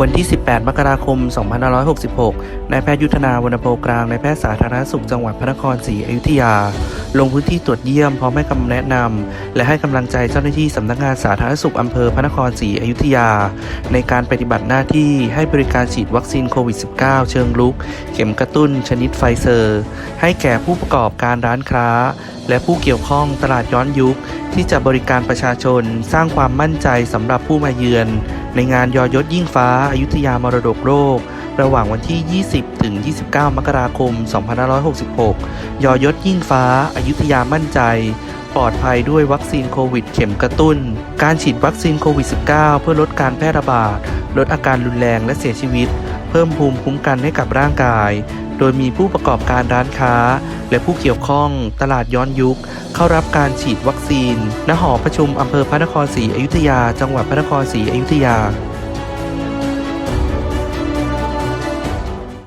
วันที่ 18 มกราคม 2566 นายแพทย์ยุทธนาวรรณโพกลาง นายแพทย์สาธารณสุขจังหวัดพระนครศรีอยุธยา ลงพื้นที่ตรวจเยี่ยมพร้อมให้คำแนะนำ และให้กำลังใจเจ้าหน้าที่สำนักงานสาธารณสุขอำเภอพระนครศรีอยุธยา ในการปฏิบัติหน้าที่ให้บริการฉีดวัคซีนโควิด -19 เชิงลุก เข็มกระตุ้นชนิดไฟเซอร์ ให้แก่ผู้ประกอบการร้านค้า และผู้เกี่ยวข้องตลาดย้อนยุค ที่จะบริการประชาชนสร้างความมั่นใจสำหรับผู้มาเยือน ในงานยอยศยิ่งฟ้าอายุทยามรดกโลกระหว่างวันที่ 20 ถึง 29 มกราคม 2566 ยอยศยิ่งฟ้าอายุทยามั่นใจ ปลอดภัยด้วยวัคซีนโควิด เข็มกระตุ้น การฉีดวัคซีนโควิด -19 เพื่อลดการแพร่ระบาด ลดอาการรุนแรงและเสียชีวิต พิ่มภูมิคุ้มกันให้กับร่างกาย โดยมีผู้ประกอบการร้านค้า และผู้เกี่ยวข้องตลาดย้อนยุค เข้ารับการฉีดวัคซีน ณ หอประชุมอำเภอพระนครศรีอยุธยา จังหวัดพระนครศรีอยุธยา